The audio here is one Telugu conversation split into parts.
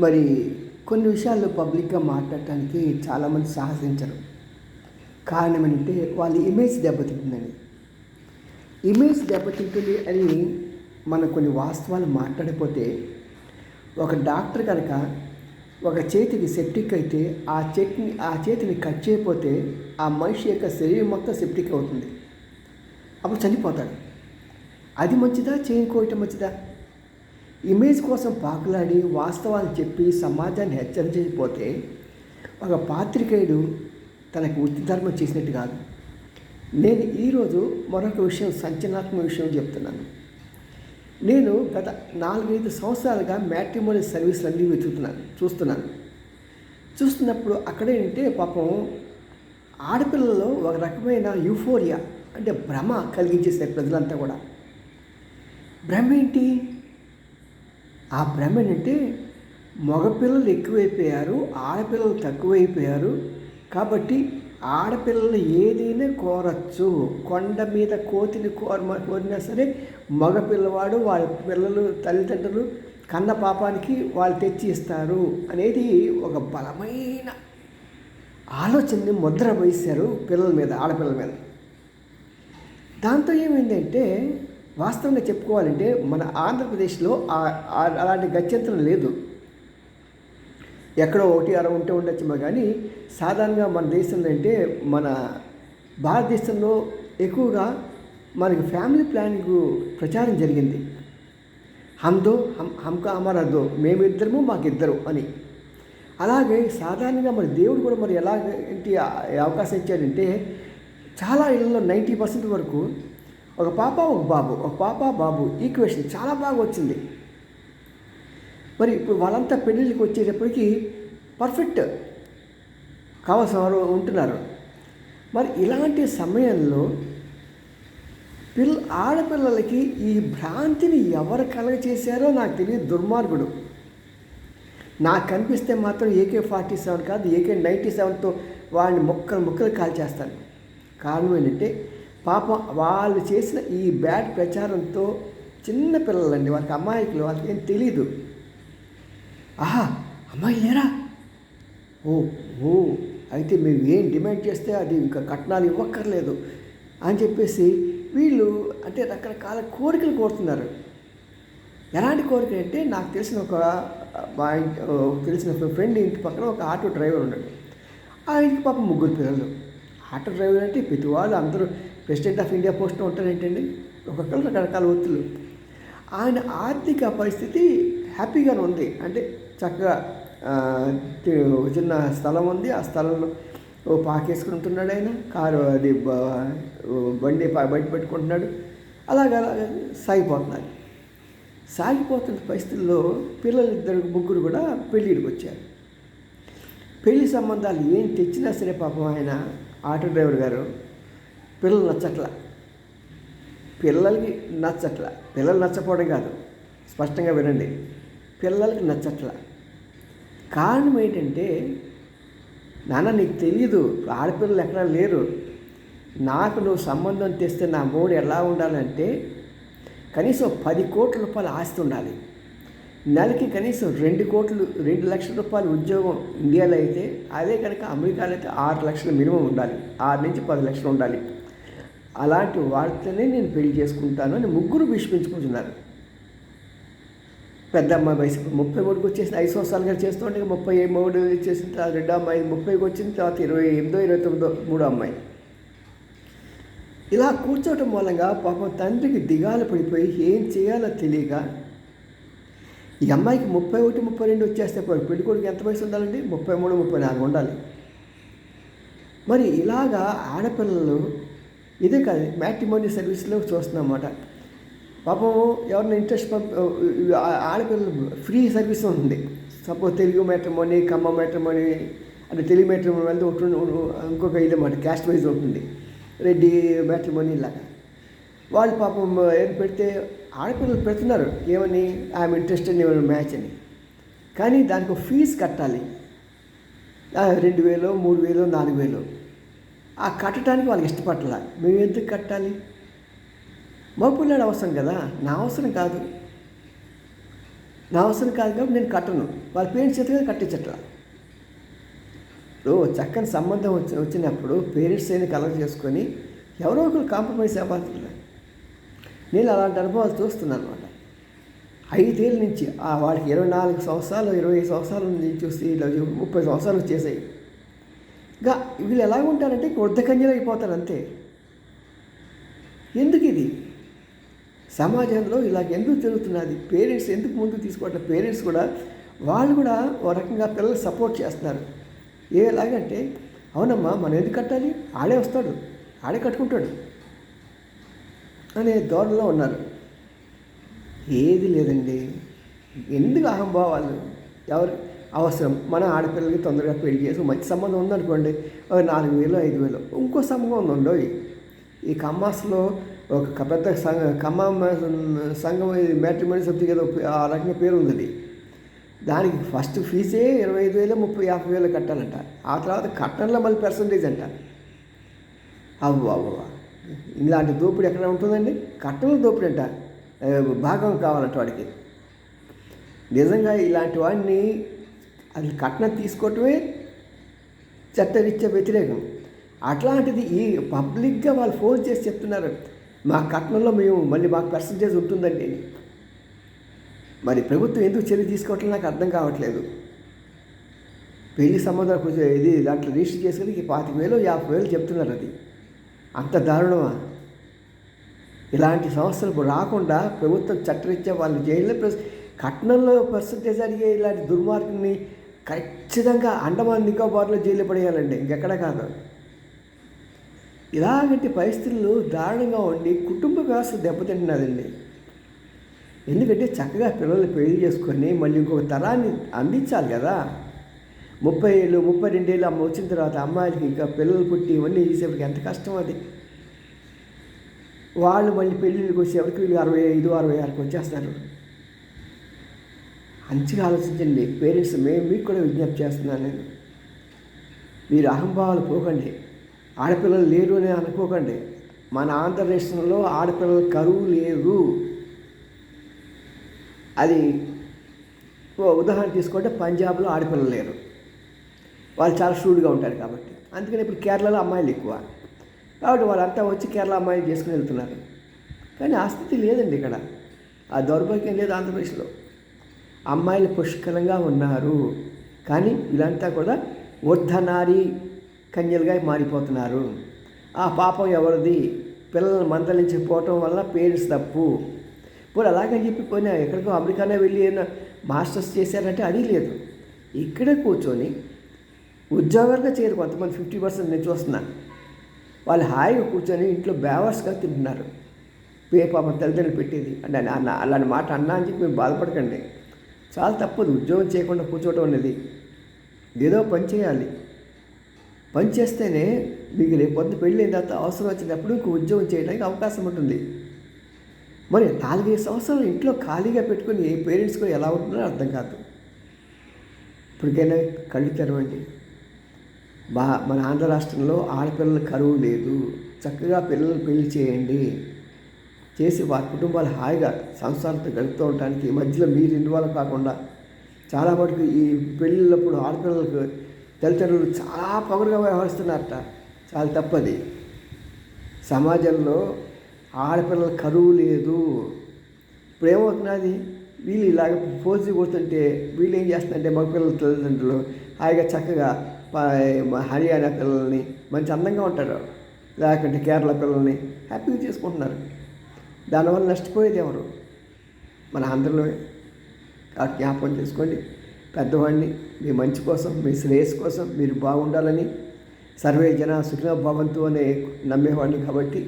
మరి కొన్ని విషయాల్లో పబ్లిక్గా మాట్లాడటానికి చాలామంది సాహసించరు. కారణం ఏంటంటే వాళ్ళ ఇమేజ్ దెబ్బతింటుందని ఇమేజ్ దెబ్బతింటుంది అని మనం కొన్ని వాస్తవాలు మాట్లాడిపోతే ఒక డాక్టర్ కనుక ఒక చేతికి సెప్టిక్ అయితే ఆ చేతిని ఆ చేతిని కట్ చేయకపోతే ఆ మనిషి యొక్క శరీరం మొత్తం సెప్టిక్ అవుతుంది. అప్పుడు చనిపోతాడు. అది మంచిదా? చేయకోవటం మంచిదా? ఇమేజ్ కోసం పాకులాడి వాస్తవాలు చెప్పి సమాజాన్ని హెచ్చరించకపోతే ఒక పాత్రికేయుడు తనకు వృత్తి ధర్మం చేసినట్టు కాదు. నేను ఈరోజు మరొక విషయం సంచలనాత్మక విషయం చెప్తున్నాను. నేను గత నాలుగైదు సంవత్సరాలుగా మ్యాట్రిమోనియల్ సర్వీసులు అన్నీ వెతుకుతున్నాను చూస్తున్నాను. చూస్తున్నప్పుడు అక్కడేంటే పాపం ఆడపిల్లల్లో ఒక రకమైన యూఫోరియా అంటే భ్రమ కలిగించేసారు ప్రజలంతా కూడా. భ్రమ ఏంటి? ఆ భ్రమ ఏంటంటే మగపిల్లలు ఎక్కువైపోయారు ఆడపిల్లలు తక్కువైపోయారు. కాబట్టి ఆడపిల్లలు ఏదైనా కోరచ్చు. కొండ మీద కోతిని కోర కోరినా సరే మగపిల్లవాడు వాళ్ళ పిల్లలు తల్లిదండ్రులు కన్న పాపానికి వాళ్ళు తెచ్చి ఇస్తారు అనేది ఒక బలమైన ఆలోచనని ముద్ర వేశారు పిల్లల మీద ఆడపిల్లల మీద. దాంతో ఏమైందంటే వాస్తవంగా చెప్పుకోవాలంటే మన ఆంధ్రప్రదేశ్లో అలాంటి గత్యంతరం లేదు. ఎక్కడో ఒకటి అర ఉంటే ఉండొచ్చేమో కానీ సాధారణంగా మన దేశంలో అంటే మన భారతదేశంలో ఎక్కువగా మనకి ఫ్యామిలీ ప్లానింగ్ ప్రచారం జరిగింది. హమ్దో హమ్ హమ్కా అమర్ మేమిద్దరము మాకిద్దరు అని. అలాగే సాధారణంగా మరి దేవుడు కూడా మరి ఎలాంటి అవకాశం ఇచ్చాడంటే చాలా ఇళ్ళలో నైంటీ పర్సెంట్ వరకు ఒక పాప ఒక బాబు. ఒక పాప బాబు. ఈక్వేషన్ చాలా బాగా వచ్చింది. మరి ఇప్పుడు వాళ్ళంతా పెళ్ళిళ్ళకి వచ్చేటప్పటికి పర్ఫెక్ట్ కావాల్సిన వారు ఉంటున్నారు. మరి ఇలాంటి సమయంలో పిల్ల ఆడపిల్లలకి ఈ భ్రాంతిని ఎవరు కలగచేశారో నాకు తెలియదు దుర్మార్గుడు. నాకు కనిపిస్తే మాత్రం ఏకే ఫార్టీ సెవెన్ కాదు ఏకే నైంటీ సెవెన్తో వాడిని మొక్కలు మొక్కలు కాల్చేస్తాను. కారణం ఏంటంటే పాపం వాళ్ళు చేసిన ఈ బ్యాడ్ ప్రచారంతో చిన్న పిల్లలండి వాళ్ళకి అమాయకులు వాళ్ళకి ఏం తెలీదు. ఆహా అమ్మాయి లేరా? ఓ ఓ అయితే మేము ఏం డిమాండ్ చేస్తే అది ఇంకా కట్నాలు ఇవ్వక్కర్లేదు అని చెప్పేసి వీళ్ళు అంటే రకరకాల కోరికలు కోరుతున్నారు. ఎలాంటి కోరిక అంటే నాకు తెలిసిన ఒక మా ఇంటి తెలిసిన ఫ్రెండ్ ఇంటి పక్కన ఒక ఆటో డ్రైవర్ ఉన్నాడు ఆ ఇంటికి పాపం ముగ్గురు పిల్లలు. ఆటో డ్రైవర్ అంటే ప్రతి వాళ్ళు అందరూ ప్రెసిడెంట్ ఆఫ్ ఇండియా పోస్ట్లో ఉంటారు ఏంటండి ఒక్కొక్కరు రకరకాల ఒత్తులు. ఆయన ఆర్థిక పరిస్థితి హ్యాపీగానే ఉంది. అంటే చక్కగా చిన్న స్థలం ఉంది. ఆ స్థలంలో ఓ పాకేసుకుని ఉంటున్నాడు ఆయన. కారు అది బండి బయట పెట్టుకుంటున్నాడు. అలాగ అలాగ సాగిపోతున్నారు. సాగిపోతున్న పరిస్థితుల్లో పిల్లలు ఇద్దరు ముగ్గురు కూడా పెళ్ళిడికి వచ్చారు. పెళ్ళి సంబంధాలు ఏం తెచ్చినా సరే పాపం ఆయన ఆటో డ్రైవర్ గారు పిల్లలు నచ్చట్ల. పిల్లలకి నచ్చట్ల. పిల్లలు నచ్చపోవడం కాదు. స్పష్టంగా వినండి. పిల్లలకి నచ్చట్ల. కారణం ఏంటంటే నాన్న నీకు తెలియదు ఆడపిల్లలు ఎక్కడా లేరు. నాకు నువ్వు సంబంధం తెస్తే నా మూడు ఎలా ఉండాలంటే కనీసం పది కోట్ల రూపాయలు ఆస్తి ఉండాలి. నెలకి కనీసం రెండు కోట్లు రెండు లక్షల రూపాయలు ఉద్యోగం ఇండియాలో అయితే అదే కనుక అమెరికాలో అయితే ఆరు లక్షలు మినిమం ఉండాలి. ఆరు నుంచి పది లక్షలు ఉండాలి. అలాంటి వార్తనే నేను పెళ్ళి చేసుకుంటాను అని ముగ్గురు భీష్మించుకుంటున్నారు. పెద్ద అమ్మాయి వయసు ముప్పై మూడుకి వచ్చేసి ఐదు సంవత్సరాలుగా చేస్తుంటే ముప్పై మూడు చేసిన తర్వాత రెండో అమ్మాయి ముప్పైకి వచ్చిన తర్వాత ఇరవై ఎనిమిదో ఇరవై తొమ్మిదో మూడో అమ్మాయి. ఇలా కూర్చోవటం మూలంగా పాపం తండ్రికి దిగాలు పడిపోయి ఏం చేయాలో తెలియక ఈ అమ్మాయికి ముప్పై ఒకటి ముప్పై రెండు వచ్చేస్తే పెళ్ళి కొడుకు ఎంత వయసు ఉండాలండి? ముప్పై మూడు ముప్పై నాలుగు ఉండాలి. మరి ఇలాగా ఆడపిల్లలు ఇది కాదు మ్యాట్రిమోనీ సర్వీస్లో చూస్తున్నామన్నమాట. పాపం ఎవరిని ఇంట్రెస్ట్ ఆడపిల్లలు ఫ్రీ సర్వీస్ ఉంది. Suppose Telugu matrimony Khammam matrimony అంటే తెలుగు మ్యాట్రిమోనీ వెళ్తే ఒకటి ఇంకొక ఇది అన్నమాట క్యాస్ట్ వైజ్ ఉంటుంది రెడ్డి మ్యాట్రిమోనీ ఇలాగా వాళ్ళు పాపం ఏం పెడితే ఆడపిల్లలు పెడుతున్నారు ఏమని? ఐఎమ్ ఇంట్రెస్టెడ్ ఏమైనా మ్యాచ్ అని. కానీ దానికి ఫీజు కట్టాలి. రెండు వేలు మూడు వేలు నాలుగు వేలు. ఆ కట్టడానికి వాళ్ళకి ఇష్టపడాల. మేము ఎందుకు కట్టాలి మగపిల్లాడు అవసరం కదా? నా అవసరం కాదు. నా అవసరం కాదు కాబట్టి నేను కట్టను. వాళ్ళ పేరెంట్స్ చేతిగా కట్టించట్లా. ఇప్పుడు చక్కని సంబంధం వచ్చి వచ్చినప్పుడు పేరెంట్స్ అయిన కలర్ చేసుకొని ఎవరో ఒకరు కాంప్రమైజ్ అవ్వాలి నేను అలాంటి అనుభవాలు చూస్తున్నాను అనమాట ఐదేళ్ళ నుంచి ఆ వాడికి ఇరవై నాలుగు సంవత్సరాలు ఇరవై ఐదు సంవత్సరాల నుంచి చూసి ఇలా ముప్పై సంవత్సరాలు వచ్చేసాయి గా వీళ్ళు ఎలా ఉంటారంటే వృద్ధకన్యలు అయిపోతారు అంతే. ఎందుకు ఇది? సమాజంలో ఇలా ఎందుకు జరుగుతున్నది? పేరెంట్స్ ఎందుకు ముందుకు తీసుకోవట్లేదు? పేరెంట్స్ కూడా వాళ్ళు కూడా ఓ రకంగా పిల్లలు సపోర్ట్ చేస్తున్నారు. ఏ ఎలాగంటే అవునమ్మా మనం ఎందుకు కట్టాలి? ఆడే వస్తాడు. ఆడే కట్టుకుంటాడు. అనే ధోరణిలో ఉన్నారు. ఏది లేదండి. ఎందుకు అహంభావాలు ఎవరు అవసరం. మన ఆడపిల్లలకి తొందరగా పెళ్ళి చేసి మంచి సంబంధం ఉందనుకోండి ఒక నాలుగు వేలు ఐదు వేలు ఇంకో సంబంధం ఉండవు ఈ కమ్మాస్లో ఒక పెద్ద సంఘ ఖమ్మం సంఘం మ్యాట్రిమోనీ సబ్జెక్ట్ ఏదో ఆ రకంగా పేరు ఉంది అది. దానికి ఫస్ట్ ఫీజే ఇరవై ఐదు వేలు ముప్పై యాభై వేలు కట్టాలంట. ఆ తర్వాత కట్టడంలో మళ్ళీ పర్సంటేజ్ అంట. అవ్వా ఇలాంటి దోపిడీ ఎక్కడ ఉంటుందండి? కట్టంలో దోపిడి అంట. భాగం కావాలంట వాడికి. నిజంగా ఇలాంటి వాడిని అది కట్నం తీసుకోవటమే చట్టరీత్యా వ్యతిరేకం. అట్లాంటిది ఈ పబ్లిక్గా వాళ్ళు ఫోన్ చేసి చెప్తున్నారు మా కట్నంలో మేము మళ్ళీ మాకు పర్సంటేజ్ ఉంటుందండి మరి ప్రభుత్వం ఎందుకు చర్య తీసుకోవట్లేదు నాకు అర్థం కావట్లేదు. పెళ్ళి సంబంధం కొంచెం ఇది దాంట్లో రిజిస్టర్ చేసుకుని పాతిక వేలు యాభై వేలు చెప్తున్నారు అది. అంత దారుణమా? ఇలాంటి సమస్యలు రాకుండా ప్రభుత్వం చట్టరీత్యా వాళ్ళు జైల్లో కట్నంలో పర్సంటేజ్ అడిగే ఇలాంటి దుర్మార్గుని ఖచ్చితంగా అండమాన్ నికోబార్లో జైలు పడేయాలండి. ఇంకెక్కడ కాదు. ఇలాంటి పరిస్థితులు దారుణంగా ఉండి కుటుంబ వ్యవస్థ దెబ్బతింటున్నదండి. ఎందుకంటే చక్కగా పిల్లలు పెళ్ళి చేసుకొని మళ్ళీ ఇంకొక తరాన్ని అందించాలి కదా. ముప్పై ఏళ్ళు ముప్పై రెండేళ్ళు అమ్మ వచ్చిన తర్వాత అమ్మాయిలకి ఇంకా పిల్లలు పుట్టి ఇవన్నీ చేసేప్పటికి ఎంత కష్టం అది. వాళ్ళు మళ్ళీ పెళ్ళిళ్ళకి వచ్చేప్పటికి వీళ్ళు అరవై ఐదు అరవై ఆరుకి వచ్చేస్తారు. మంచిగా ఆలోచించండి. పేరెంట్స్ మేము మీకు కూడా విజ్ఞప్తి చేస్తున్నాను. నేను మీరు అహంభావాలు పోకండి. ఆడపిల్లలు లేరు అని అనుకోకండి. మన ఆంధ్రదేశంలో ఆడపిల్లల కరువు లేదు. అది ఉదాహరణ తీసుకుంటే పంజాబ్లో ఆడపిల్లలు లేరు. వాళ్ళు చాలా షూడ్గా ఉంటారు కాబట్టి. అందుకని ఇప్పుడు కేరళలో అమ్మాయిలు ఎక్కువ. కాబట్టి వాళ్ళంతా వచ్చి కేరళ అమ్మాయిలు చేసుకుని వెళ్తున్నారు. కానీ ఆ స్థితి లేదండి ఇక్కడ. ఆ దౌర్భాగ్యం లేదు ఆంధ్రప్రదేశ్లో. అమ్మాయిలు పుష్కలంగా ఉన్నారు. కానీ వీళ్ళంతా కూడా వర్ధనారి కన్యలుగా మారిపోతున్నారు. ఆ పాపం ఎవరిది? పిల్లల్ని మందలించిపోవటం వల్ల పేరెంట్స్ తప్పు. ఇప్పుడు అలాగని చెప్పి పోయినా ఎక్కడికో అమెరికానే వెళ్ళి ఏమైనా మాస్టర్స్ చేశారంటే అది లేదు. ఇక్కడే కూర్చొని ఉద్యోగాలుగా చేయరు కొంతమంది ఫిఫ్టీ పర్సెంట్ నేను చూస్తున్నాను వాళ్ళు హాయిగా కూర్చొని ఇంట్లో బ్యావర్స్గా తింటున్నారు. పే పాపం తల్లిదండ్రులు పెట్టేది. అంటే అలాంటి మాట అన్నా అని చెప్పి మీరు బాధపడకండి. చాలా తప్పదు ఉద్యోగం చేయకుండా కూర్చోవటం అనేది. ఏదో పని చేయాలి. పని చేస్తేనే మీకు రేపు పొద్దు పెళ్ళి తర్వాత అవసరం వచ్చినప్పుడు ఇంకో ఉద్యోగం చేయడానికి అవకాశం ఉంటుంది. మరి నాలుగైదు సంవత్సరాలు ఇంట్లో ఖాళీగా పెట్టుకుని ఏ పేరెంట్స్ కూడా ఎలా ఉంటుందో అర్థం కాదు. ఇప్పటికైనా కళ్ళు తెరవండి. బా మన ఆంధ్ర రాష్ట్రంలో ఆడపిల్లల కరువు లేదు. చక్కగా పిల్లలు పెళ్ళి చేయండి. చేసి వారి కుటుంబాలు హాయిగా సంసారంతో గడుపుతూ ఉండడానికి ఈ మధ్యలో మీరు ఇన్వాల్వ్ కాకుండా చాలా మటుకు ఈ పెళ్ళిళ్ళప్పుడు ఆడపిల్లలకు తల్లిదండ్రులు చాలా పగరుగా వ్యవహరిస్తున్నారట. చాలా తప్పది. సమాజంలో ఆడపిల్లల కరువు లేదు. ఇప్పుడు ఏమవుతున్నది వీళ్ళు ఇలాగ పోజు కొడుతుంటే వీళ్ళు ఏం చేస్తున్నారంటే మగపిల్లల తల్లిదండ్రులు హాయిగా చక్కగా హర్యానా పిల్లల్ని మంచి అందంగా ఉంటారు. లేకుంటే కేరళ పిల్లల్ని హ్యాపీగా చేసుకుంటున్నారు. దానివల్ల నష్టపోయేది ఎవరు? మన ఆంధ్రలోనే కాబట్టి జ్ఞాపకం చేసుకోండి. పెద్దవాడిని మీ మంచి కోసం మీ శ్రేయస్ కోసం మీరు బాగుండాలని సర్వే జన సుఖిన భవంతు అనే నమ్మేవాడిని కాబట్టి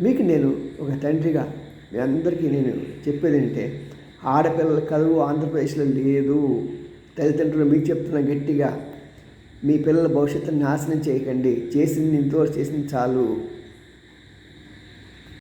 మీకు నేను ఒక తండ్రిగా మీ అందరికీ నేను చెప్పేది ఏంటంటే ఆడపిల్లల కరువు ఆంధ్రప్రదేశ్లో లేదు. తల్లిదండ్రులు మీకు చెప్తున్న గట్టిగా మీ పిల్లల భవిష్యత్తును నాశనం చేయకండి. చేసింది ఇంతవరకు చేసింది చాలు.